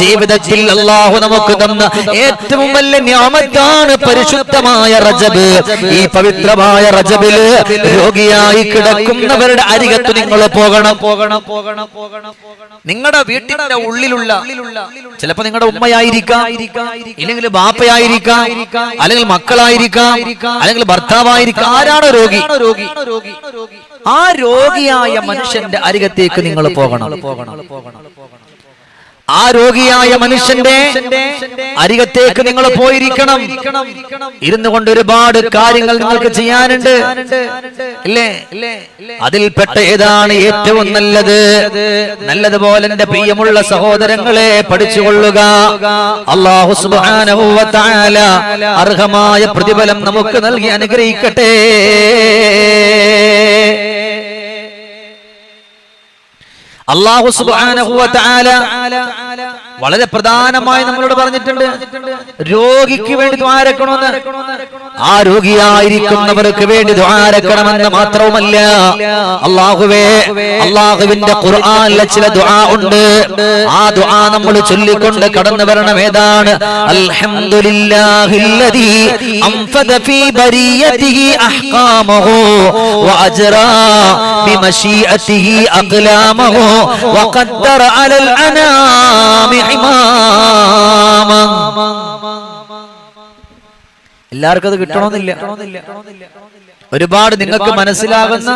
ജീവിതത്തിൽ അള്ളാഹു നമുക്ക് തന്ന ഏറ്റവും വലിയ ഞാമത്താണ് പരിശുദ്ധമായ റജബ്. ഈ പവിത്രമായ റജബിൽ രോഗിയായി കിടക്കുന്നവരുടെ അരികത്ത് നിങ്ങൾ പോകണം. പോകണം പോകണം പോകണം നിങ്ങളുടെ വീട്ടിന്റെ ഉള്ളിലുള്ള ചിലപ്പോ നിങ്ങളുടെ ഉമ്മയായിരിക്കാം ഇല്ലെങ്കിൽ ബാപ്പയായിരിക്കാം അല്ലെങ്കിൽ മക്കളായിരിക്കാം അല്ലെങ്കിൽ ഭർത്താവായിരിക്കാം ആരാണ് രോഗി? രോഗി രോഗി ആ രോഗിയായ മനുഷ്യന്റെ അരികത്തേക്ക് നിങ്ങൾ പോകണം പോകണം പോകണം. ആ രോഗിയായ മനുഷ്യന്റെ അരികത്തേക്ക് നിങ്ങൾ പോയിരിക്കണം. ഇരുന്നു കൊണ്ട് ഒരുപാട് കാര്യങ്ങൾ നിങ്ങൾക്ക് ചെയ്യാനുണ്ട്. ഇല്ലേ? അതിൽപ്പെട്ട ഏതാണ് ഏറ്റവും നല്ലത്? നല്ലതുപോലെ എന്റെ പ്രിയമുള്ള സഹോദരങ്ങളെ പഠിച്ചുകൊള്ളുക. അള്ളാഹു അർഹമായ പ്രതിഫലം നമുക്ക് നൽകി അനുഗ്രഹിക്കട്ടെ. അള്ളാഹു തആല വളരെ പ്രധാനമായി നമ്മളോട് പറഞ്ഞിട്ടുണ്ട്. രോഗിക്ക് വേണ്ടി ദ്വാരക്കണമെന്ന് ആ രോഗിയായിരിക്കുന്നവർക്ക് വേണ്ടി ദ്വാരക്കണമെന്ന് മാത്രവുമല്ല. അള്ളാഹുവേ അള്ളാഹുവിന്റെ ഖുർആാനിലെ ചില ദ്വാ ഉണ്ട്. ആ ദ്വാ നമ്മൾ ചൊല്ലിക്കൊണ്ട് കടന്നു വരണം. ഏതാണ്? അൽഹംദുലില്ലാഹില്ലദീ അംഫദ ഫീ ബരിയതിഹി അഹ്കാമഹു വഅജ്റാ ബിമശീഅതിഹി അഖ്ലാമഹു ഖൽഖഹു വഖദ്ദർ അലൽ അനാമി എല്ലാവർക്കും അത് കിട്ടണമെന്നില്ല. ഒരുപാട് നിങ്ങൾക്ക് മനസ്സിലാകുന്ന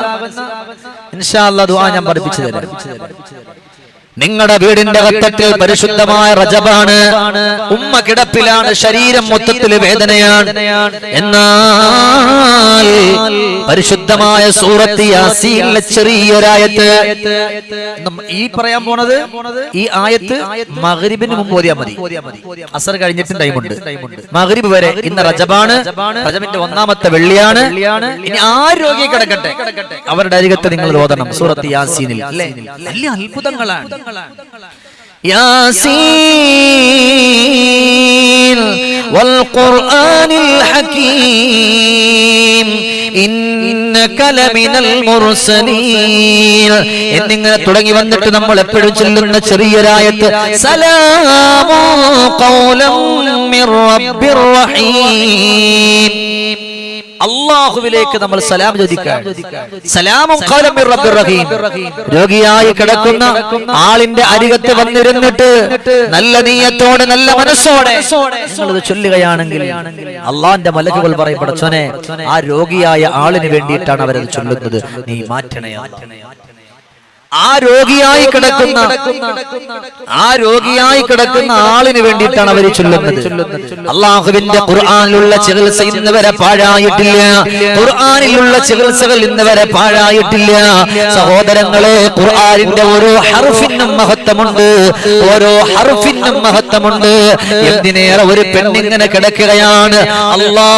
ഇൻഷാ ദുആ ഞാൻ പഠിപ്പിച്ചു തരാം. നിങ്ങളുടെ വീടിന്റെ അകത്തട്ടിൽ പരിശുദ്ധമായ റജബാണ്. ഉമ്മ കിടപ്പിലാണ് ശരീരം മൊത്തത്തിൽ വേദനയാണ്. എന്നാൽ പരിശുദ്ധമായ സൂറത്ത് യാസീനിലെ ചെറിയൊരായത്ത്. ഈ പറയാൻ പോണത് ഈ ആയത്ത് മഗ്രിബിന് മുമ്പ് ഓതിയാ മതി. അസർ കഴിഞ്ഞിട്ടും ടൈമുണ്ട് മഗ്രിബ് വരെ ഇന്ന് റജബാണ്. റജബിന്റെ ഒന്നാമത്തെ വെള്ളിയാണ്. ഇനി ആ രോഗിയെ കിടക്കട്ടെ? അവരുടെ അരികത്ത് നിങ്ങൾ ഓതണം. സൂറത്ത് യാസീനിൽ. അല്ലേ? വലിയ അത്ഭുതങ്ങളാണ്. യാസീൻ വൽ ഖുർആനിൽ ഹകീം ഇന്നക ലമിനൽ എന്നിങ്ങനെ തുടങ്ങി വന്നിട്ട് നമ്മൾ എപ്പോഴും ചെല്ലുന്ന ചെറിയൊരായത്ത് സലാമോ കൗലം അള്ളാഹുവിലേക്ക് നമ്മൾ സലാം ചോദിക്കാം സലാമും രോഗിയായി കിടക്കുന്ന ആളിന്റെ അരികത്ത് വന്നിരുന്നിട്ട് നല്ല നീയത്തോടെ നല്ല മനസ്സോടെ നിങ്ങളിത് ചൊല്ലുകയാണെങ്കിൽ അള്ളാന്റെ മലക്കുകൾ പറയും പടച്ചോനെ ആ രോഗിയായ ആളിന് വേണ്ടിയിട്ടാണ് അവരത് ചൊല്ലുന്നത്. നീ മാറ്റണേ. ആ രോഗിയായി കിടക്കുന്ന ആ രോഗിയായി കിടക്കുന്ന ആളിന് വേണ്ടിയിട്ടാണ് അവർ ചൊല്ലുന്നത്. അള്ളാഹുവിന്റെ ഖുർആാനിലുള്ള ചികിത്സ ഇന്ന് വരെ പാഴായിട്ടില്ല. ഖുർആാനിലുള്ള ചികിത്സകൾ ഇന്ന് വരെ പാഴായിട്ടില്ല. സഹോദരങ്ങളെ ഖുർആാനിന്റെ ഓരോ ഹർഫിനും മഹത്വമുണ്ട്. ഓരോ ഹർഫിനും മഹത്വമുണ്ട്. എന്തിനേറെ ഒരു പെണ്ണിങ്ങനെ കിടക്കുകയാണ്. അല്ലാ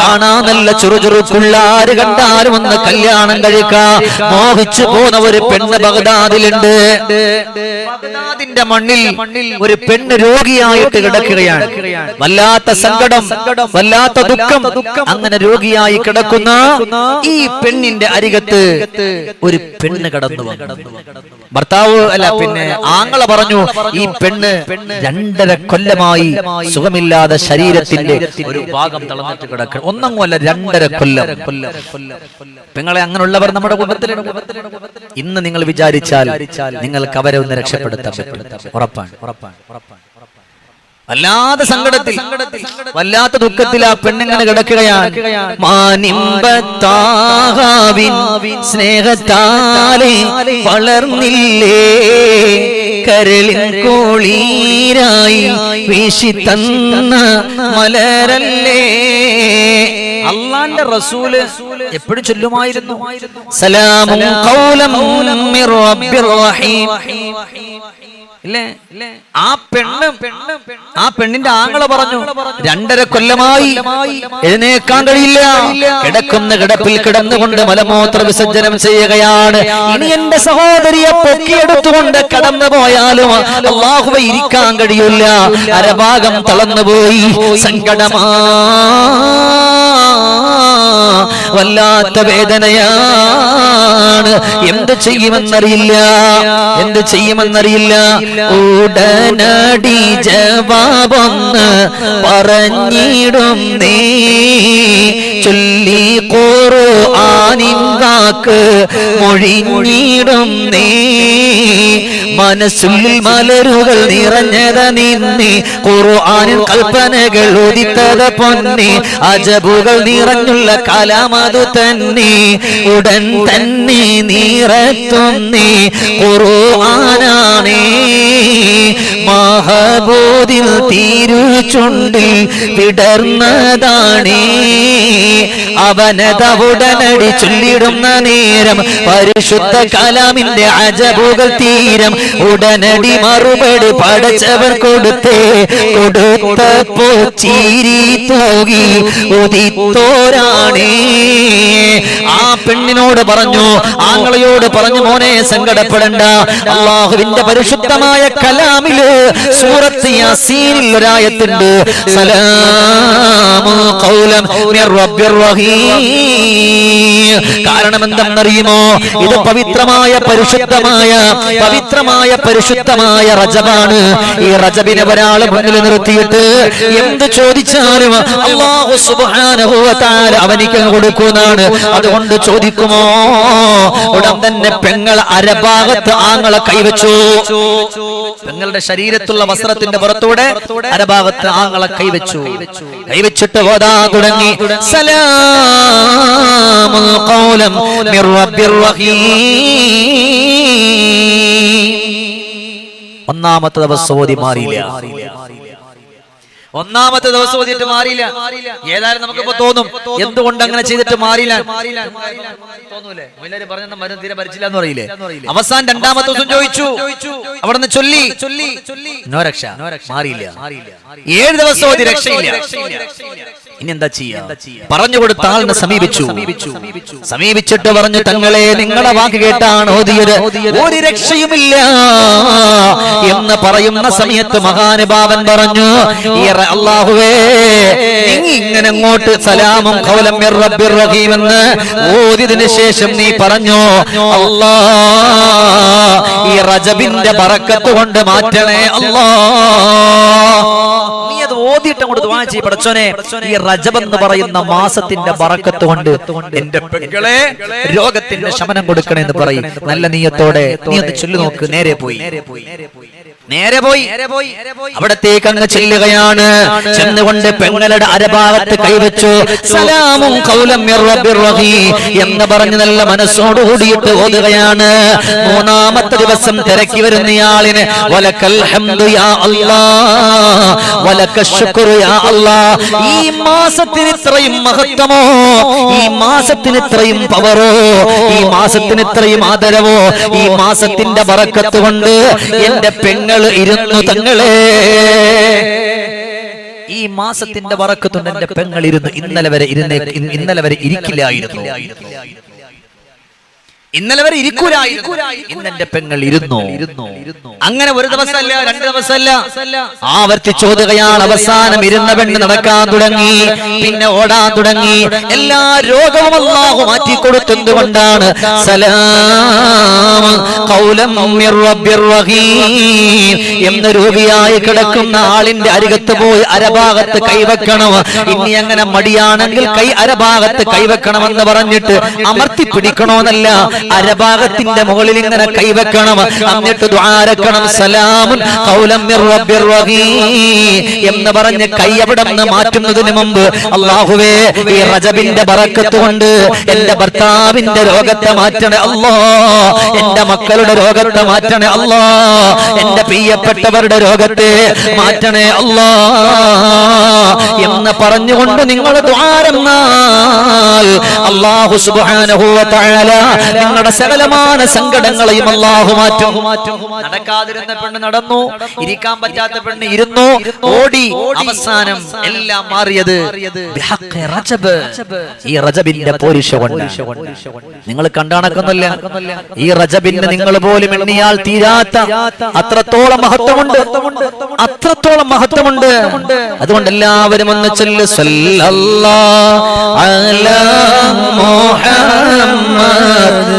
കാണാൻ നല്ല ചുറുചുറുക്കുള്ള ആര് കണ്ടാലും ഒന്ന് കല്യാണം കഴിക്കാം. മോഹിച്ചു പോന്ന ഒരു പെണ്ണ് ബഗ്ദാദിലുണ്ട്. ബഗ്ദാദിന്റെ മണ്ണിൽ ഒരു പെണ്ണ് രോഗിയായിട്ട് കിടക്കുകയാണ്. വല്ലാത്ത സങ്കടം വല്ലാത്ത ദുഃഖം അങ്ങനെ രോഗിയായി കിടക്കുന്ന ഈ പെണ്ണിന്റെ അരികത്ത് ഒരു പെണ്ണ് കടന്നു ഭർത്താവ് അല്ല പിന്നെ ആങ്ങള പറഞ്ഞു ഈ പെണ്ണ് രണ്ടര കൊല്ലമായി സുഖമില്ലാതെ ശരീരത്തിന്റെ ഒരു ഭാഗം തളർന്നിട്ട് കിടക്കണം ഒന്നങ്ങുമല്ല രണ്ടര കൊല്ലം. പെങ്ങളെ അങ്ങനെയുള്ളവർ നമ്മുടെ കുടുംബത്തിലുണ്ട്. ഇന്ന് നിങ്ങൾ വിചാരിച്ചാൽ നിങ്ങൾക്ക് അവരെ ഒന്ന് രക്ഷപ്പെടുത്താൻ പറ്റും ഉറപ്പാണ്. ഉറപ്പാണ്. ഉറപ്പാണ്. വല്ലാത്ത സങ്കടത്തിൽ വല്ലാത്ത ദുഃഖത്തിൽ ആ പെണ്ണിങ്ങനെ കിടക്കുകയാണ്. മാനിമ്പത്താഹാവിൻ സ്നേഹത്താലെ വളർന്നില്ലേ? കരളിൻ കോളീരായി വീശി തന്ന മലരല്ലേ? അള്ളാന്റെ റസൂൽ എപ്പോഴും ചൊല്ലുമായിരുന്നു. സലാമും ഇല്ലേ? ആ പെണ്ണ് ആ പെണ്ണിന്റെ ആങ്ങളെ പറഞ്ഞു രണ്ടര കൊല്ലമായി എഴുന്നേക്കാൻ കഴിയില്ല. കിടക്കുന്ന കിടപ്പിൽ കിടന്നുകൊണ്ട് മലമൂത്ര വിസർജനം ചെയ്യുകയാണ്. ഇനി എന്റെ സഹോദരിയെ പൊക്കിയെടുത്തുകൊണ്ട് കടന്നു പോയാലും അള്ളാഹുവ ഇരിക്കാൻ കഴിയില്ല. അരഭാഗം തളർന്നുപോയി. സങ്കടമാ. വല്ലാത്ത വേദനയാണ്. എന്ത് ചെയ്യുമെന്നറിയില്ല. എന്ത് ചെയ്യുമെന്നറിയില്ല. ഉടനടി ജവാബൊന്ന് പറഞ്ഞിടും നീ. ചൊല്ലി കോറോ ആനിന്താക്ക് മൊഴിഞ്ഞിടും നീ. മനസ്സുള്ളിൽ മലരുകൾ നിറഞ്ഞത നിന്നി. ഖുർആനിൻ കൽപ്പനകൾ ഉദിത്തത പൊന്നി. അജബുകൾ നിറഞ്ഞുള്ള കലാമതു തന്നെ. ഉടൻ തന്നെ നീറത്തും നീ ഖുർആനാണേ മഹബോധിൽ തീരുചുണ്ടിൽ വിടർന്നതാണേ. അവനത ഉടനടി ചൊല്ലിടുന്ന നേരം. പരിശുദ്ധ കലാമിന്റെ അജബുകൾ തീരം. ഉടനടി മറുപടി പടച്ചവർ കൊടുത്തേ. കൊടുത്തപ്പോ ചീരി തോകി ഉദിത്തോരാണേ. ആ പെണ്ണിനോട് പറഞ്ഞു ആങ്ങളയോട് പറഞ്ഞു മോനെ സങ്കടപ്പെടണ്ട. അള്ളാഹുവിന്റെ പരിശുദ്ധമായ കലാമിൽ സൂറത്ത് യാസീനിൽ ഒരായത്തുണ്ട്. സലാമു ഖൗലം മിർ റഹീം. കാരണം എന്തെന്നറിയുമോ ഇത് പവിത്രമായ പരിശുദ്ധമായ പവിത്രമായ പരിശുദ്ധമായ റജബാണ്. ഈ റജബിനെ ഒരാൾ മുന്നിൽ നിർത്തിയിട്ട് എന്ത് ചോദിച്ചാലും അവനിക്ക് കൊടുക്കുന്നതാണ് അതുകൊണ്ട് ചോദിക്കുമോ? ഉടൻ തന്നെ പെങ്ങൾ അരഭാഗത്ത് ആങ്ങളെ കൈവച്ചു. പെങ്ങളുടെ ശരീരത്തുള്ള വസ്ത്രത്തിന്റെ പുറത്തൂടെ അരഭാഗത്ത് ആങ്ങളെ കൈവച്ചു. കൈവച്ചിട്ട് ഓതാ തുടങ്ങി. സലാം ഒന്നാമത്തെ ദിവസം ഓതി മാറിയില്ല. ഒന്നാമത്തെ ദിവസം ഓതിയിട്ട് മാറിയില്ല. ഏതായാലും നമുക്കിപ്പോ തോന്നും. എന്തുകൊണ്ട് അങ്ങനെ ചെയ്തിട്ട് മാറിയില്ല? തോന്നൂലേ? പറഞ്ഞ മരുന്ന് തീരെ ഭരിച്ചില്ല എന്ന് പറയില്ലേ? അവസാനം രണ്ടാമത്തെ ദിവസം ചോദിച്ചു. അവിടെ നിന്ന് ചൊല്ലി. ചൊല്ലി നോ രക്ഷ. മാറിയില്ല. ഏഴ് ദിവസം ഓതി രക്ഷയില്ല. ഇനി എന്താ പറഞ്ഞു കൊടുത്ത ആളിനെ സമീപിച്ചു. സമീപിച്ചിട്ട് പറഞ്ഞു തങ്ങളെ നിങ്ങളെ വാക്ക് കേട്ടാണ് ഒരു രക്ഷയുമില്ല. എന്ന് പറയുന്ന സമയത്ത് മഹാനുഭാവൻ പറഞ്ഞു ഈ റ- അള്ളാഹുവേ ഇങ്ങനെ അങ്ങോട്ട് സലാമും കൗലം റബ്ബിർ റഹീം എന്ന് ഓതിയതിനു ശേഷം നീ പറഞ്ഞു അല്ലാ ഈ റജബിന്റെ ബറക്കത്ത് കൊണ്ട് മാറ്റണേ അല്ലാ. നീ അത് ഓതിയിട്ട് അങ്ങോട്ട് വാങ്ങിച്ചു പടച്ചോനെ ഈ റജബ് എന്ന് പറയുന്ന മാസത്തിന്റെ ബറക്കത്ത് കൊണ്ട് എന്റെ പെങ്ങളെ രോഗത്തിന്റെ ശമനം കൊടുക്കണേ എന്ന് പറയും. നല്ല നീയത്തോടെ നീ ഒന്ന് ചൊല്ലു നോക്ക്. നേരെ പോയി നേരെ പോയി നേരെ പോയി. അവിടത്തേക്ക് അങ്ങ് ചെല്ലുകയാണ്. ചെന്നുകൊണ്ട് പെങ്ങളുടെ അരഭാഗത്ത് കൈവച്ചു. സലാമും കൗലം എന്ന് പറഞ്ഞ് നല്ല മനസ്സോട് കൂടിയിട്ട് ഓതുകയാണ്. മൂന്നാമത്തെ ദിവസം തിരക്കി വരുന്ന ആളിന് ഈ മാസത്തിന് ഇത്രയും മഹത്വമോ? ഈ മാസത്തിന് ഇത്രയും പവറോ? ഈ മാസത്തിന് ഇത്രയും ആദരവോ? ഈ മാസത്തിന്റെ വറക്കത്ത് കൊണ്ട് എന്റെ പെങ്ങൾ ഇരുന്നു തങ്ങളെ. ഈ മാസത്തിന്റെ വറക്കത്തുണ്ട് എന്റെ പെങ്ങൾ ഇരുന്ന്. ഇന്നലെ വരെ ഇരുന്നേ ഇന്ന് ഇന്നലെ വരെ ഇരിക്കില്ലായിരുന്നു. ഇന്നലെ വരെ ഇരിക്കൂലായിരുന്നു. ഇന്ന് എന്റെ പെങ്ങൾ ഇരുന്നു? അങ്ങനെ ഒരു ദിവസമല്ല രണ്ട് ദിവസമല്ല. ആവർത്തിച്ചോതുകയാണ് അവസാനം. ഇരുന്ന പെണ്ണ് നടക്കാൻ തുടങ്ങി. പിന്നെ ഓടാൻ തുടങ്ങി. എല്ലാ രോഗവും അള്ളാഹു സലാം. മിർ റബ്ബിർ റഹീം. എന്ന രൂപിയായി കിടക്കുന്ന ആളിന്റെ അരികത്ത് പോയി അരഭാഗത്ത് കൈവെക്കണം. ഇനി അങ്ങനെ മടിയാണെങ്കിൽ കൈ അരഭാഗത്ത് കൈവെക്കണമെന്ന് പറഞ്ഞിട്ട് അമർത്തി പിടിക്കണമെന്നല്ല അരഭാഗത്തിന്റെ മുകളിൽ ഇങ്ങനെ കൈവെക്കണം. എന്നിട്ട് ദ്വാരക്കണം സലാമുൻ ഖൗലം മിർ റബ്ബിർ റഹീം എന്ന് പറഞ്ഞ് കൈ അവിടെ നിന്ന് മാറ്റുന്നതിന് മുമ്പ് അള്ളാഹുവേ ഈ റജബിന്റെ ബറക്കത്ത് കൊണ്ട് എന്റെ ഭർത്താവിന്റെ രോഗത്തെ മാറ്റണേ അല്ലോ എന്റെ മക്കളുടെ രോഗത്തെ മാറ്റണേ അല്ലോ എന്റെ പ്രിയപ്പെട്ടവരുടെ രോഗത്തെ മാറ്റണേ അല്ലോ എന്ന് പറഞ്ഞുകൊണ്ട് നിങ്ങൾ ദ്വാരം അള്ളാഹു സുബ്ഹാനഹു നിങ്ങളുടെ സകലമായ സങ്കടങ്ങളെയും അള്ളാഹു മാറ്റും. നടക്കാതിരുന്ന പെണ്ണ് നടന്നു. ഇരിക്കാൻ പറ്റാത്ത പെണ്ണ് ഇരുന്നു. ഓടി. അവസാനം എല്ലാം മാറിയത് ബിഹഖ് റജബ്. ഈ റജബിന്റെ പോരിഷ കൊണ്ട്. നിങ്ങൾ കണ്ടണക്കുന്നില്ല ഈ റജബിന് നിങ്ങൾ പോലും എണ്ണിയാൽ തീരാത്ത അത്രത്തോളം മഹത്വമുണ്ട്. അത്രത്തോളം മഹത്വമുണ്ട്. അതുകൊണ്ട് എല്ലാവരും ഒന്ന് ചൊല്ല. സല്ലല്ലാഹു അലാ മുഹമ്മദ്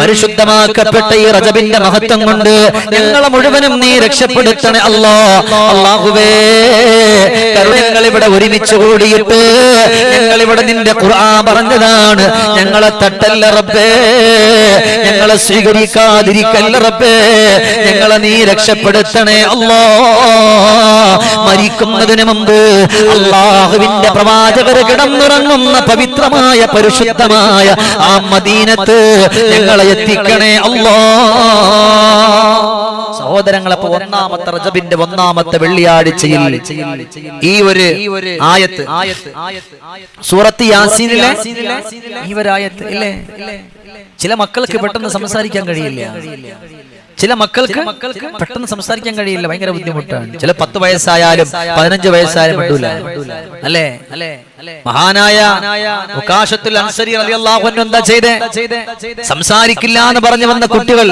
പരിശുദ്ധമാക്കപ്പെട്ട ഈ റജബിന്റെ മഹത്വം കൊണ്ട് ഞങ്ങളെ മുഴുവനും നീ രക്ഷപ്പെടുത്തണേ അല്ലോ. അള്ളാഹുവേ ഞങ്ങൾ ഇവിടെ ഒരുമിച്ച് കൂടിയിട്ട് ഞങ്ങൾ ഇവിടെ നിന്റെ ഖുർആൻ പറഞ്ഞതാണ്. ഞങ്ങളെ തട്ടല്ല റബ്ബേ. ഞങ്ങളെ സ്വീകരിക്കാതിരിക്കല്ല റബ്ബേ. ഞങ്ങളെ നീ രക്ഷപ്പെടുത്തണേ അല്ലോ. മരിക്കുന്നതിന് മുമ്പ് അള്ളാഹുവിന്റെ പ്രവാചകർ കിടന്നുറങ്ങുന്ന പവിത്രമായ പരിശുദ്ധമായ ആ മദീനത്ത് ഞങ്ങളെ എത്തിക്കണേ അല്ലാ. സഹോദരങ്ങളെ ഒന്നാമത്തെ റജബിന്റെ ഒന്നാമത്തെ വെള്ളിയാഴ്ചയിൽ ഈ ഒരു ആയത്ത് സൂറത്ത് യാസീനിലെ ഈ ഒരു ആയത്ത് ചില മക്കൾക്ക് പെട്ടെന്ന് സംസാരിക്കാൻ കഴിയില്ല. ചില മക്കൾക്ക് മക്കൾക്ക് പെട്ടെന്ന് സംസാരിക്കാൻ കഴിയില്ല ഭയങ്കര ബുദ്ധിമുട്ടാണ്. ചില പത്ത് വയസ്സായാലും പതിനഞ്ച് വയസ്സായാലും പറ്റൂല. അല്ലേ? മഹാനായ ഉകാശത്തുൽ അൻസരി റളിയല്ലാഹു അൻഹു എന്താ ചെയ്തേ? സംസാരിക്കില്ല എന്ന് പറഞ്ഞു വന്ന കുട്ടികൾ.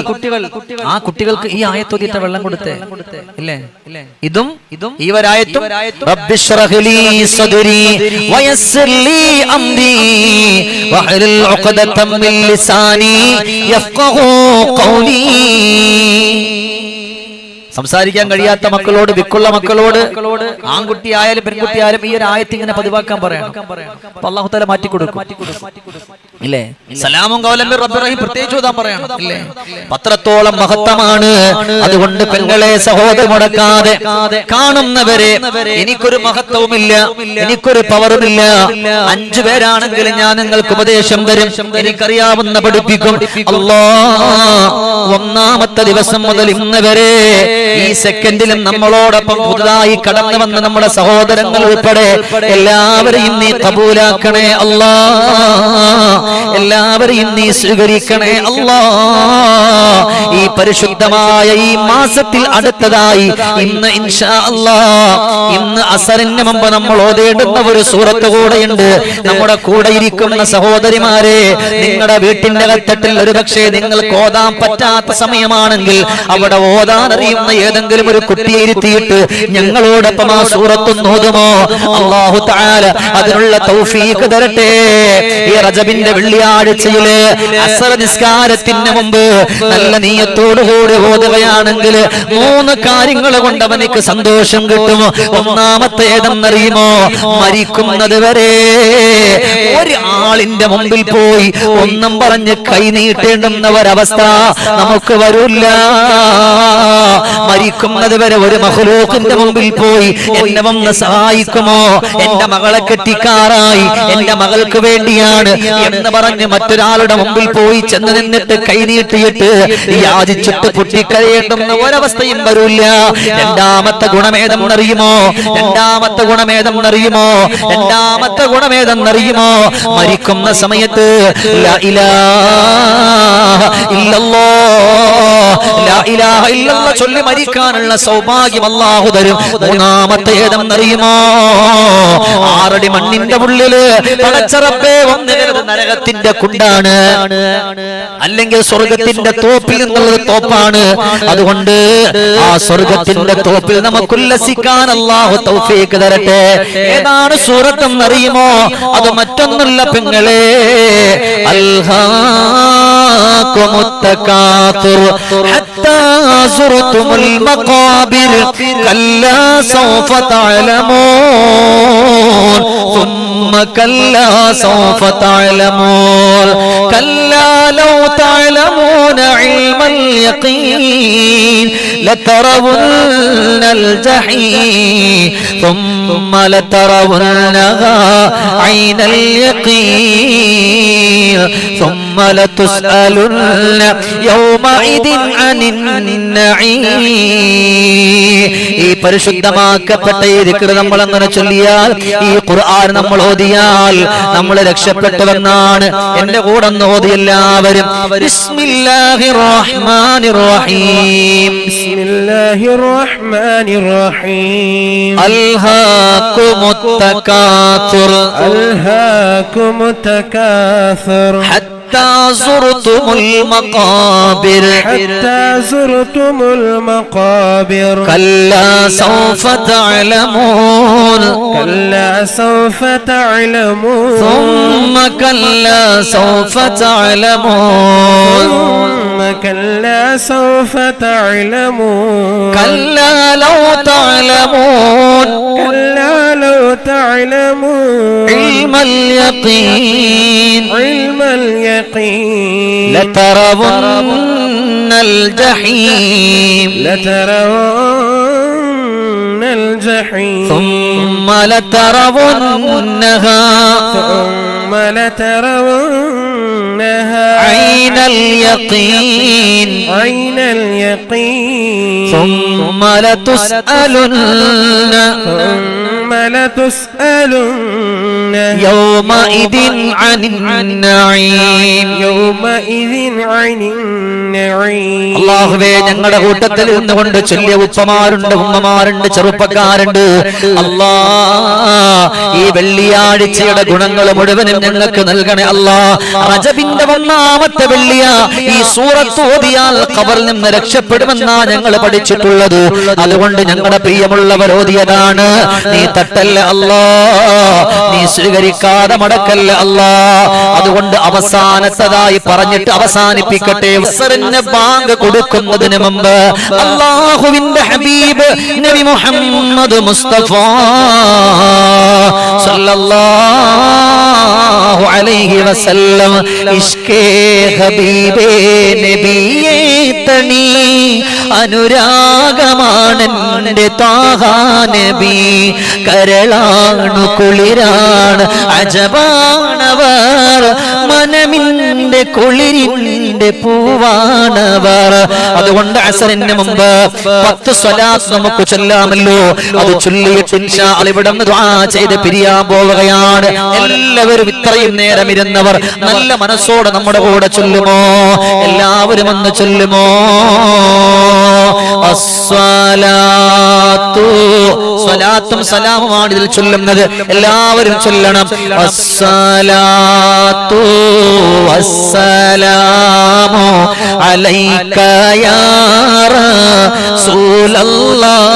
ആ കുട്ടികൾക്ക് ഈ ആയത്തൊതിയിട്ട വെള്ളം കൊടുത്തേ? ഇല്ലേ? ഇതും ഇതും ഈ ഒരായത്തും റബ്ബിശ്റഹ് ലീ സദ്രി വയസ്സിർ ലീ അംരി വഹ്ലുൽ ഉഖദതം മിൻ ലിസാനി യഫ്ഖഹു ഖൗലി സംസാരിക്കാൻ കഴിയാത്ത മക്കളോട് വിക്കുള്ള മക്കളോട് ആൺകുട്ടി ആയാലും പെൺകുട്ടി ആയാലും ഈ ഒരു ആയത്തിങ്ങനെ പതിവാക്കാൻ പറയണം. അപ്പൊ അള്ളാഹു തല മാറ്റി കൊടുക്കും ഇല്ലേ? സലാമും കൗലമ്പി റബ്ബിറഹിം പ്രത്യേകിച്ച് ഓതാൻ പറയണം. ഇല്ലേ? പത്രത്തോളം മഹത്വമാണ്. അതുകൊണ്ട് പെങ്ങളെ സഹോദരം മുടക്കാതെ കാണുന്നവരെ എനിക്കൊരു മഹത്വവുമില്ല എനിക്കൊരു പവറുമില്ല. അഞ്ചു പേരാണെങ്കിലും ഞാൻ നിങ്ങൾക്ക് ഉപദേശം തരും. എനിക്കറിയാവുന്ന പഠിപ്പിക്കും. അല്ലോ ഒന്നാമത്തെ ദിവസം മുതൽ ഇന്ന് വരെ ഈ സെക്കൻഡിലും നമ്മളോടൊപ്പം പുതുതായി കടന്നു വന്ന നമ്മുടെ സഹോദരങ്ങൾ ഉൾപ്പെടെ എല്ലാവരെയും നീ കബൂലാക്കണേ. അല്ലാ എല്ലാവരെയും നീ സ്വീകരിക്കണേ. അല്ലാ ഈ പരിശുദ്ധമായ ഈ മാസത്തിൽ അടുത്തതായി ഇന്ന് ഇൻഷാ അല്ലാ ഇന്ന് അസറിന് മുമ്പ് നമ്മൾ ഓതേണ്ടുന്ന ഒരു സൂറത്ത് കൂടെയുണ്ട്. നമ്മുടെ കൂടെ ഇരിക്കുന്ന സഹോദരിമാരെ നിങ്ങളുടെ വീട്ടിന്റെ കത്തട്ടിൽ ഒരു പക്ഷേ നിങ്ങൾക്ക് ഓതാൻ പറ്റാത്ത സമയമാണെങ്കിൽ അവിടെ ഓതാൻ അറിയുന്ന ഏതെങ്കിലും ഒരു കുട്ടിയെ ഇരുത്തിയിട്ട് ഞങ്ങളോടൊപ്പം ആ സൂറത്തൊന്ന് ഓതുമോ? അള്ളാഹു താല അതിനുള്ള തൗഫീഖ് തരട്ടെ. ഈ റജബിന്റെ വെള്ളിയാഴ്ചയിൽ അസറ നിസ്കാരത്തിന് മുമ്പ് നല്ല നീയത്തോടുകൂടി ഓതുകയാണെങ്കിൽ മൂന്ന് കാര്യങ്ങൾ കൊണ്ട് അവനിക്ക് സന്തോഷം കിട്ടും. ഒന്നാമത്തേതെന്നറിയുമോ? മരിക്കുന്നത് വരെ ഒരു ആളിന്റെ മുമ്പിൽ പോയി ഒന്നും പറഞ്ഞ് കൈ നീട്ടേണ്ടുന്ന ഒരവസ്ഥ നമുക്ക് വരില്ല. മരിക്കുന്നത് വരെ ഒരു മഹലോക്കിന്റെ മുമ്പിൽ പോയി എന്നെ വന്ന് സഹായിക്കുമോ? എന്റെ മകളെ കെട്ടിക്കാറായി. എന്റെ മകൾക്ക് വേണ്ടിയാണ് എന്ന് പറഞ്ഞ് മറ്റൊരാളുടെ മുമ്പിൽ പോയി ചെന്ന് നിന്നിട്ട് കൈ നീട്ടിയിട്ട് യാചിച്ചിട്ട് പൊട്ടിക്കരയേണ്ടുന്ന ഒരവസ്ഥയും വരില്ല. രണ്ടാമത്തെ ഗുണമേതം അറിയുമോ രണ്ടാമത്തെ ഗുണമേതം അറിയുമോ രണ്ടാമത്തെ ഗുണമേതം അറിയുമോ മരിക്കുന്ന സമയത്ത് ചൊല്ലി മരിക്കാനുള്ള സൗഭാഗ്യം അല്ലാഹു തരും. മൂന്നാമത്തെ ഏതെന്നറിയുമോ ആറടി മണ്ണിന്റെ ഉള്ളിൽ പടച്ചറപ്പേ ഒന്നിനത് നരകത്തിന്റെ കുണ്ടാണ്. അല്ലെങ്കിൽ സ്വർഗത്തിന്റെ തോപ്പിൽ നിന്നുള്ളത് തോപ്പാണ്. അതുകൊണ്ട് ആ സ്വർഗത്തിന്റെ തോപ്പിൽ നമുക്ക് ഉല്ലസിക്കാൻ അല്ലാഹു തൗഫീഖ് തരട്ടെ. ഏതാണ് സൂറത്ത് എന്നറിയുമോ? അത് മറ്റൊന്നുമില്ല പെങ്ങളെ അൽഹാക്കുമുത്തകാത്തുർ ഹത്താ സുർതുമുൽ മഖാബിർ കല്ലാ സൗഫ തഅലമൂൻ ثم كلا سوف تعلمون كلا لو تعلمون علم اليقين لترون الجحيم ثم لترونها عين اليقين ثم ثم لتسألن يومئذ عن النعيم ഈ പരിശുദ്ധമാക്കപ്പെട്ട ഈ ദിക്ർ നമ്മൾ അങ്ങനെ ചൊല്ലിയാൽ ഈ ഖുർആൻ നമ്മൾ ഓതിയാൽ നമ്മൾ രക്ഷപ്പെട്ടുവെന്നാണ് എന്റെ കൂടെ ഒന്ന് ഓതി എല്ലാവരും ബിസ്മില്ലാഹിർ റഹ്മാനിർ റഹീം بسم الله الرحمن الرحيم അൽഹാക്കുമുത് തകാതുർ ألهاكم التكاثر حتى زرتم المقابر. حتى زرتم المقابر. كلا سوف تعلمون. كلا سوف تعلمون. ثم كلا سوف تعلمون. ثم كلا سوف تعلمون. كلا لو تعلمون. كلا لو تعلمون. علم اليقين. علم اليقين. لترون الجحيم. لترون الجحيم. ثم لترونها. ثم لترونها. اليقين. عين اليقين. ثم لتسألن. ثم لتسألن يومئذ عن النعيم يومئذ عن النعيم അള്ളാഹുവേ ഞങ്ങളുടെ കൂട്ടത്തിൽ നിന്നുകൊണ്ട് ചൊല്ലിയ ഉപ്പമാരുണ്ട് ഉമ്മമാരുണ്ട് ചെറുപ്പക്കാരുണ്ട് അല്ലാ ഈ വെള്ളിയാഴ്ചയുടെ ഗുണങ്ങൾ മുഴുവനും ഞങ്ങൾക്ക് നൽകണേ അല്ലാ റജബിന്റെ ഒന്നാമത്തെ വെള്ളിയ ഈ സൂറത്ത് ഓതിയാൽ ഖബറിൽ നിന്ന് രക്ഷപ്പെടുമെന്നാ ഞങ്ങൾ പഠിച്ചിട്ടുള്ളത് അതുകൊണ്ട് ഞങ്ങളുടെ പ്രിയമുള്ളവർ ഓതിയതാണ് നീ തട്ടല്ല അല്ലാ. നീ സ്വീകരിക്കാതെ മടക്കല്ല അല്ലാ. അതുകൊണ്ട് അവസാനത്തതായി പറഞ്ഞിട്ട് അവസാനിപ്പിക്കട്ടെ. ബാങ്ക് കൊടുക്കുന്നതിന് മുമ്പ് അള്ളാഹുവിന്റെ ഹബീബ് നബി മുഹമ്മദ് മുസ്തഫ സല്ലല്ലാഹു അലൈഹി വസല്ലം. ഇഷ്കേ ഹബീബേ നബിയേ തണി അനുരാഗമാണ് താഹാനബി താഹാ നബി. കരളാണു കുളിരാണ് അജബാണവർ മനമിന്റെ കുളിരിന്റെ പൂവാണവർ. അതുകൊണ്ട് അസറിന് മുമ്പ് പത്ത് സ്വലാത്ത് നമുക്ക് ചൊല്ലാമല്ലോ. അത് ചൊല്ലിയിട്ട് ഇവിടെ ചെയ്ത് പിരിയാൻ പോവുകയാണ്. എല്ലാവരും ഇത്രയും നേരം ഇരുന്നവർ നല്ല മനസ്സോടെ നമ്മുടെ കൂടെ ചൊല്ലുമോ? എല്ലാവരും ഒന്ന് ചൊല്ലുമോ? അസ്സലാത്തു. സ്വലാത്തും സലാമുമാണ് ഇതിൽ ചൊല്ലുന്നത്. എല്ലാവരും ചൊല്ലണം. അസ്സലാത്തു വസ്സലാമു അലൈക യാ റസൂലല്ലാഹ്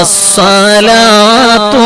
അസ്സലാത്തു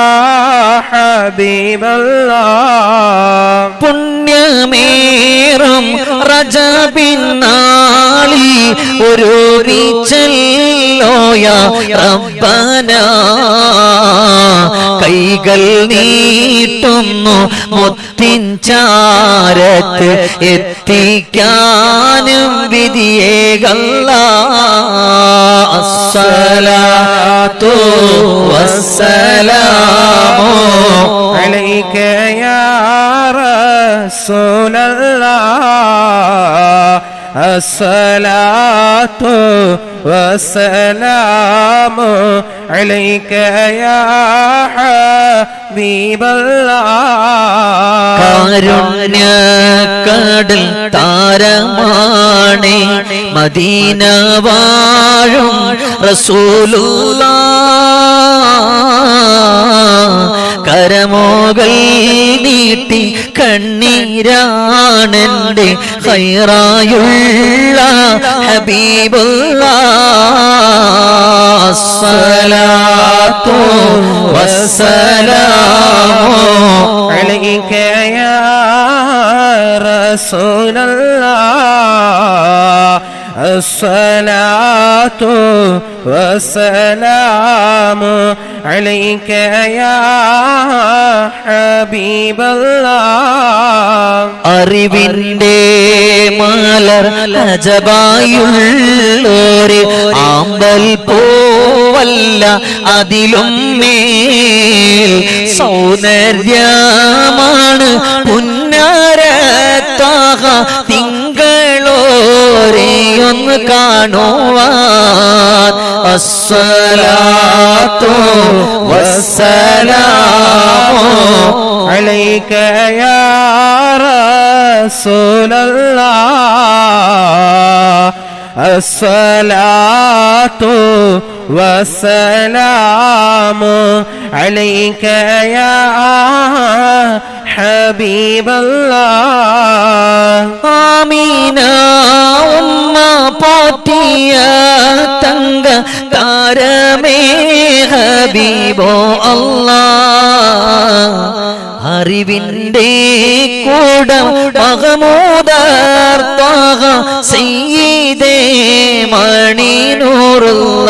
പുണ്യമേറും റജബിന്നാളി ഒരു ചെല്ലോയ റബ്ബന. കൈകൾ നീട്ടുന്നു മുത്തിൻ ചാരത്ത് എത്തിക്കാനും വിധിയേകല്ല. അസ്സലാത്തു والسلام عليك يا رسول الله الصلاة والسلام عليك يا حبيب الله കാരുണ്യക്കടൽ താരമാണ് മദീന വാഴും റസൂലുള്ള കരമോകൾ നീട്ടി خيرايلا حبيب الله الصلاة والسلام عليك يا رسول الله الصلاة والسلام عليك يا حبيب الله അറിവിന്റെ മലർ അജബായുള്ളോരെ ആമ്പൽ പോവല്ല അതിലും മേൽ സൗന്ദര്യമാണ് പുന്നരത്താക കാണുവാൻ അസ്സലാത്തു വസ്സലാമു അലൈക യാ റസൂലല്ലാഹ് അസ്സലാത്തു വസ്സലാമു അലൈക യാ ഹബീബല്ലാ ആമീന ഉമ്മ പോറ്റിയ തങ്ക താരമേ ഹബീബോ അല്ലാ. അറിവിന്റെ കൂടം മഹമൂദർ ത്വാഹ സയ്യിദേ മണിനൂറുള്ള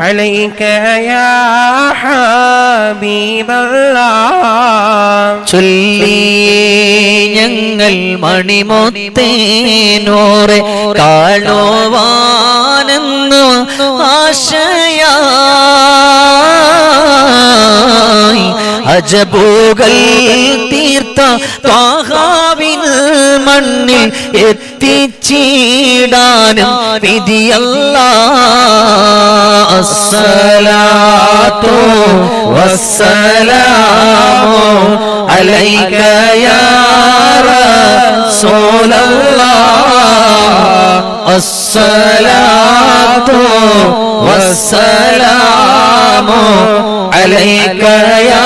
عليك يا حبيب الله ചൊല്ലി ഞങ്ങൾ മണിമൊത്തേനോറെ കാണുവാനെന്നു ആശയായി അജബുകൾ തീർത്ത താഹാവിൻ മണ്ണിൽ എത്തിച്ചിടാനും വിധിയല്ല അസ്സലാത്തോ വസ്സലാമോ അലൈക്കയാ റസൂലല്ലാഹ് അസ്സലാത്തോ വസ്സലാമോ അലൈക്കയാ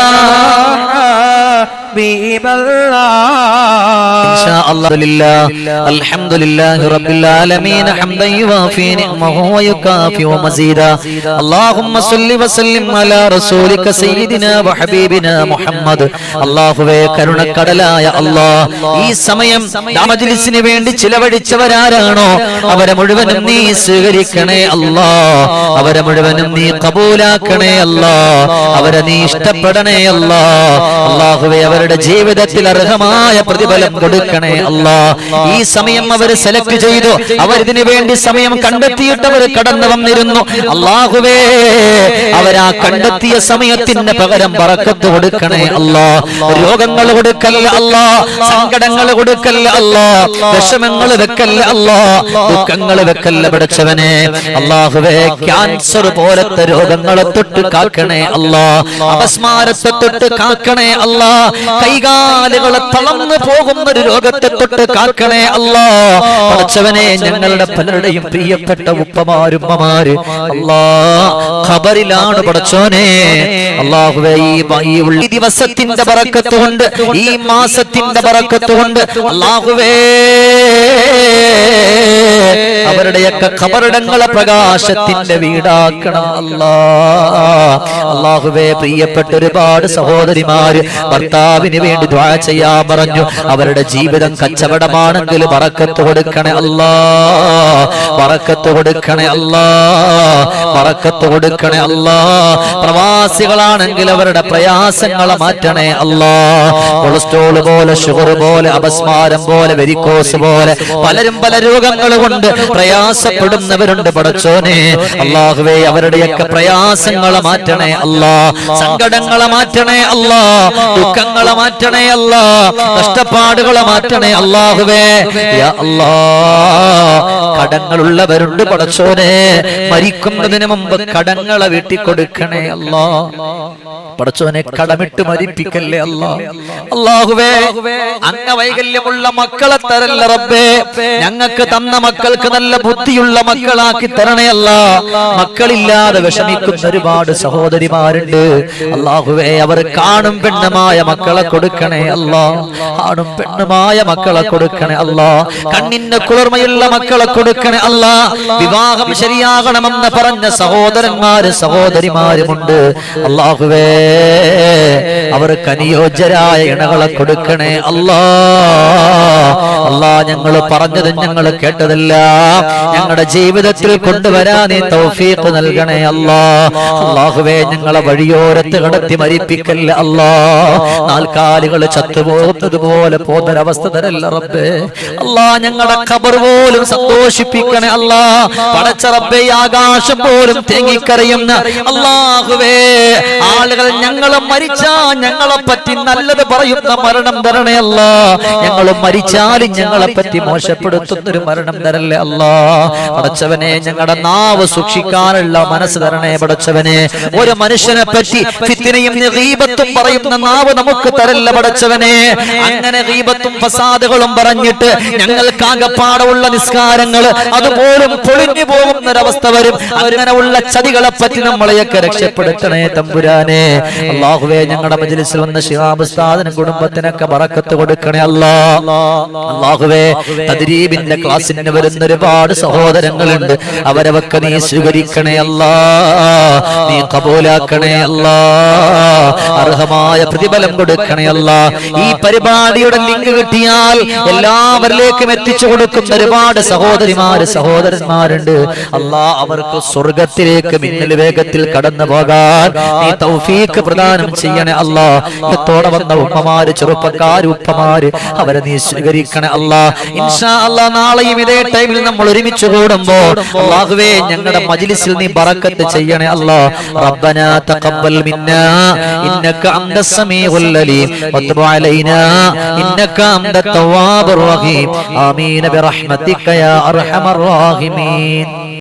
হাবিবাল্লাহ اللهم صل وسلم على رسولك سيدنا وحبيبنا محمد അള്ളാഹുവേ കരുണക്കടലായ അല്ലാ ഈ സമയം മജ്ലിസിന് വേണ്ടി ചിലവഴിച്ചവരാരാണോ അവരെ മുഴുവനും നീ സ്വീകരിക്കണേ അല്ലാ അവരെ മുഴുവനും നീ കബൂലാക്കണേ അല്ലാ അവരെ നീ ഇഷ്ടപ്പെടണേ അല്ലാ അള്ളാഹുവേ അവരുടെ ജീവിതത്തിൽ അർഹമായ പ്രതിഫലം കൊടുക്കണേ അല്ലാ ഈ സമയം അവർ സെലക്ട് ചെയ്തു. അവർ ഇതിനു വേണ്ടി സമയം കണ്ടെത്തിയിട്ട് അവർ കടന്നു വന്നിരുന്നു. അള്ളാഹുവേ അവരാ കണ്ടെത്തിയ സമയത്തിന് പകരം പറക്കത്ത് കൊടുക്കണേ അല്ലാ. രോഗങ്ങൾ കൊടുക്കല്ല അല്ലാ. സങ്കടങ്ങൾ കൊടുക്കല്ല അല്ലാ. വിഷമങ്ങൾ വെക്കല്ല അല്ലാ. ദുഃഖങ്ങൾ വെക്കല്ല പഠിച്ചവനെ. അള്ളാഹുവേ ക്യാൻസർ പോലത്തെ രോഗങ്ങളെ തൊട്ട് കാക്കണേ അല്ലാ. അപസ്മാരത്തെ തൊട്ട് കാക്കണേ അല്ലാ. കൈകാലുകളെ തളർന്നു പോകുന്ന ഒരു രോഗത്തെ തൊട്ട് കാക്കണേ അല്ലാ. പഠിച്ചവനെ ഞങ്ങളുടെ പലരുടെയും പ്രിയപ്പെട്ട ഉപ്പമാരുമ്മമാര് അല്ലാ ഖബറിലാണ് പഠിച്ചോനെ അള്ളാഹുവേ ഈ ദിവസത്തിന്റെ ബറക്കത്ത് കൊണ്ട് ഈ മാസത്തിന്റെ ബറക്കത്ത് കൊണ്ട് അള്ളാഹുവേ അവരുടെയൊക്കെ ഖബറിടങ്ങളെ പ്രകാശത്തിന്റെ വീടാക്കണം. അല്ലാ. അള്ളാഹുവേ പ്രിയപ്പെട്ട ഒരുപാട് സഹോദരിമാര് ഭർത്താവിന് വേണ്ടി ദ്വാ ചെയ്യാൻ പറഞ്ഞു. അവരുടെ ജീവിതം കച്ചവടമാണെങ്കിൽ പറക്കത്ത് കൊടുക്കണേ അല്ലാ. പറക്കത്ത് കൊടുക്കണേ അല്ലാ. പറക്കത്ത് കൊടുക്കണേ അല്ലാ. പ്രവാസികളാണെങ്കിൽ അവരുടെ പ്രയാസങ്ങളെ മാറ്റണേ അല്ലാ. കൊളസ്ട്രോൾ പോലെ ഷുഗർ പോലെ അപസ്മാരം പോലെ വെരിക്കോസ് പോലെ പലരും പല രോഗങ്ങൾ കൊണ്ട് പ്രയാസപ്പെടുന്നവരുണ്ട് പടച്ചോനെ. അള്ളാഹുവേ അവരുടെയൊക്കെ പ്രയാസങ്ങളെ മാറ്റണേ അല്ലാ. സങ്കടങ്ങളെ മാറ്റണേ അല്ലാ. ദുഃഖങ്ങളെ മാറ്റണേ അല്ലാ. കഷ്ടപ്പാടുകളെ മാറ്റണേ അള്ളാഹുവേ. അല്ലാ. കടങ്ങളുള്ളവരുണ്ട് പടച്ചോനെ. മരിക്കുന്നതിന് മുമ്പ് കടങ്ങളെ വീട്ടി കൊടുക്കണേ അല്ലാ. പടച്ചോനെ കടമിട്ട് മരിപ്പിക്കല്ലേ അല്ലാ. അള്ളാഹുവേ അംഗവൈകല്യമുള്ള മക്കളെ തരല്ല റബ്ബേ. ഞങ്ങൾക്ക് തന്ന മക്കൾക്ക് നല്ല നല്ല ബുദ്ധിയുള്ള മക്കളാക്കി തരണയല്ല മക്കളില്ലാതെ വിഷമിക്കുന്ന ഒരുപാട് സഹോദരിമാരുണ്ട്. അള്ളാഹുവേ അവർ കാണും പെണ്ണുമായ മക്കളെ കൊടുക്കണേ അല്ല. ആണും പെണ്ണുമായ മക്കളെ കൊടുക്കണേ അല്ല. കണ്ണിന് കുളിർമയുള്ള മക്കളെ കൊടുക്കണേ അല്ല. വിവാഹം ശരിയാകണമെന്ന് പറഞ്ഞ സഹോദരന്മാര് സഹോദരിമാരുമുണ്ട്. അള്ളാഹുവേ അവർക്ക് അനുയോജ്യരായ ഇണകളെ കൊടുക്കണേ അല്ലാ. അല്ലാ ഞങ്ങൾ പറഞ്ഞതും ഞങ്ങൾ കേട്ടതെല്ലാം. ഞങ്ങളുടെ ജീവിതത്തിൽ കൊണ്ടുവരാൻ നീ തൗഫീഖ് നൽകണേ അല്ലാ. അള്ളാഹുവേ ഞങ്ങളെ വഴിയോരത്ത് കടത്തി മരിപ്പിക്കല്ല അല്ലാ. നാൽക്കാലികൾ ചത്തുപോകുന്നത് പോലെ പോകുന്നൊരവസ്ഥ തരല്ല റബ്ബേ. അല്ലാ ഞങ്ങളുടെ ഖബർ പോലും സന്തോഷിപ്പിക്കണേ അല്ലാ. പടച്ച റബ്ബേ ആകാശം പോലും തേങ്ങിക്കറിയുന്ന അള്ളാഹുവേ. ആളുകൾ ഞങ്ങളെ മരിച്ചാ ഞങ്ങളെ പറ്റി നല്ലത് പറയുന്ന മരണം തരണേ അല്ലാ. ഞങ്ങൾ മരിച്ചാലും ഞങ്ങളെ പറ്റി മോശപ്പെടുത്തുന്നൊരു മരണം തരല്ലേ അല്ലാ. പടച്ചവനെ ഞങ്ങളുടെ നാവ് സൂക്ഷിക്കാനുള്ള മനസ്സ് തരണേ പടച്ചവനെ. ഒരു മനുഷ്യനെ പറ്റി ഫിത്തിനയും ഗീബത്തും പറയുന്ന നാവ് നമുക്ക് തരല്ല പടച്ചവനെ. അങ്ങനെ ഗീബത്തും ഫസാദുകളും പറഞ്ഞിട്ട് ഞങ്ങൾക്കാകപ്പാടുള്ള നിസ്കാരങ്ങൾ അതുപോലും പൊളിഞ്ഞു പോകുന്ന ഒരവസ്ഥ വരും. അങ്ങനെ ഉള്ള ചതികളെ പറ്റി നമ്മളെയൊക്കെ രക്ഷപ്പെടുത്തണേ തമ്പുരാനെ. അള്ളാഹുവേ ഞങ്ങളുടെ മജ്ലിസിൽ വന്ന ശിഹാബ് ഉസ്താദിനും കുടുംബത്തിനൊക്കെ പറക്കത്ത് കൊടുക്കണേ അല്ലാഹുവേ അള്ളാഹുവേ തദ്രീബിന്റെ ക്ലാസ്സിന് വരുന്ന ഒരുപാട് സഹോദരങ്ങളുണ്ട്. അവരവൊക്കെ നീ സ്വീകരിക്കണേ അല്ല. നീ കബൂലാക്കണേ അല്ല. അർഹമായ പ്രതിഫലം കൊടുക്കണേ അല്ല. ഈ പരിപാടിയുടെ ലിങ്ക് കിട്ടിയാൽ എല്ലാവരിലേക്കും എത്തിച്ചു കൊടുക്കുന്ന ഒരുപാട് സഹോദരിമാര് സഹോദരന്മാരുണ്ട്. അല്ല അവർക്ക് സ്വർഗത്തിലേക്ക് മിന്നൽ വേഗത്തിൽ കടന്നു പോകാൻ നീ തൗഫീക്ക് പ്രദാനം ചെയ്യണേ അല്ല. ഇത്തോടെ വന്ന ഉമ്മമാര് ചെറുപ്പക്കാര് ഉപ്പമാര് അവരെ നീ സ്വീകരിക്കണേ അല്ല. ഇൻഷാ അല്ല നാളെയും ഇതേ ടൈമിൽ നമ്മൾ ഒരുമിച്ച് കൂടുമ്പോ അള്ളാഹുവേ ഞങ്ങളുടെ മജ്ലിസിൽ നീ ബറക്കത്ത് ചെയ്യണേ അല്ലാ. റബ്ബനാ തഖബ്ബൽ മിന്നാ. ഇന്നക അന്ത സമീഉൽ അലീം. വതുബ് അലൈനാ. ഇന്നക അന്ത തവ്വാബുർ റഹീം. ആമീൻ. ബിറഹ്മതിക യാ അർഹമർ റാഹിമീൻ.